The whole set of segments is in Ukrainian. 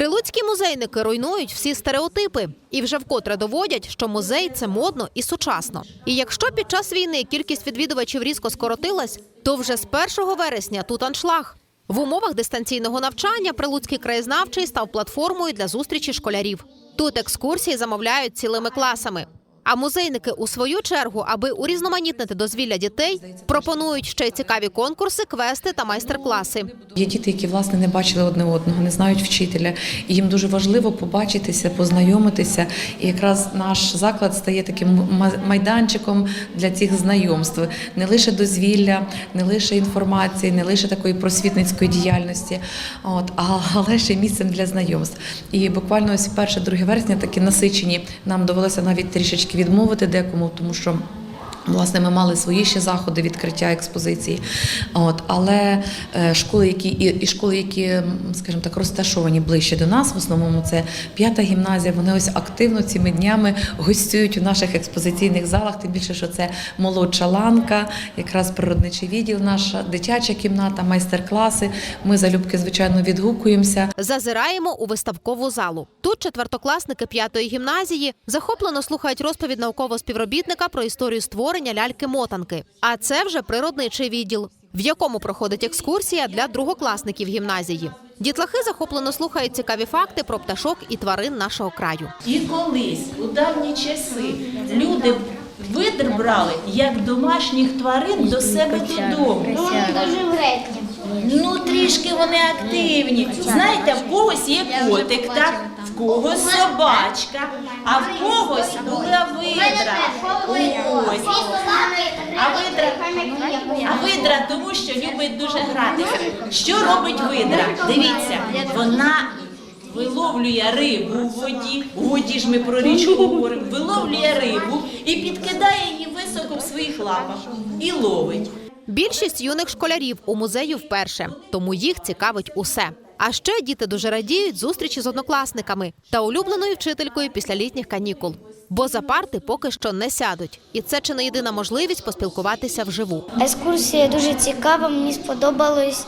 Прилуцькі музейники руйнують всі стереотипи і вже вкотре доводять, що музей це модно і сучасно. І якщо під час війни кількість відвідувачів різко скоротилась, то вже з 1 вересня тут аншлаг. В умовах дистанційного навчання Прилуцький краєзнавчий став платформою для зустрічі школярів. Тут екскурсії замовляють цілими класами. А музейники, у свою чергу, аби урізноманітнити дозвілля дітей, пропонують ще й цікаві конкурси, квести та майстер-класи. Є діти, які власне не бачили одне одного, не знають вчителя, і їм дуже важливо побачитися, познайомитися. І якраз наш заклад стає таким ма- майданчиком для цих знайомств, не лише дозвілля, не лише інформації, не лише такої просвітницької діяльності, от але ще місцем для знайомств. І буквально ось 1-2 вересня такі насичені. Нам довелося навіть трішечки відмовити декому, тому що. Власне, ми мали свої ще заходи відкриття експозиції. От, але е, школи, які і, і школи, які, скажімо так, розташовані ближче до нас, в основному це п'ята гімназія. Вони ось активно цими днями гостюють у наших експозиційних залах. Тим більше, що це молодша ланка, якраз природничий відділ, наша дитяча кімната, майстер-класи. Ми залюбки, звичайно, відгукуємося. Зазираємо у виставкову залу. Тут четвертокласники п'ятої гімназії захоплено слухають розповідь наукового співробітника про історію створення ляльки-мотанки. А це вже природничий відділ, в якому проходить екскурсія для другокласників гімназії. Дітлахи захоплено слухають цікаві факти про пташок і тварин нашого краю. І колись, у давні часи, люди видр брали як домашніх тварин до себе додому. Дуже вредні. Ну, трішки вони активні. Знаєте, в когось є котик, так? В когось собачка, а в когось була видра. Ось. А видра, а видра тому, що любить дуже гратися. Що робить видра? Дивіться, вона виловлює рибу у воді. У воді ж ми про річку говоримо. Виловлює рибу і підкидає її високо в своїх лапах і ловить. Більшість юних школярів у музею вперше, тому їх цікавить усе. А ще діти дуже радіють зустрічі з однокласниками та улюбленою вчителькою після літніх канікул. Бо за парти поки що не сядуть, і це чи не єдина можливість поспілкуватися вживу. Екскурсія дуже цікава. Мені сподобались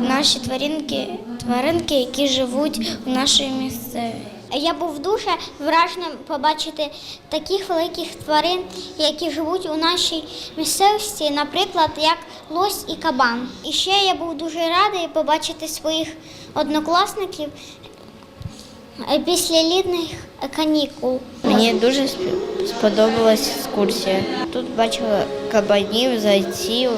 наші тваринки, тваринки, які живуть у нашій місцеві. Я був дуже враженим побачити таких великих тварин, які живуть у нашій місцевості, наприклад, як лось і кабан. І ще я був дуже радий побачити своїх однокласників е, після літніх канікул. Мені дуже сп- сподобалась екскурсія. Тут бачила кабанів, зайців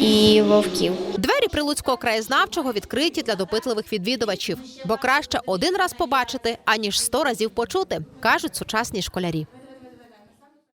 і вовків. Прилуцького краєзнавчого відкриті для допитливих відвідувачів, бо краще один раз побачити, аніж сто разів почути, кажуть сучасні школярі.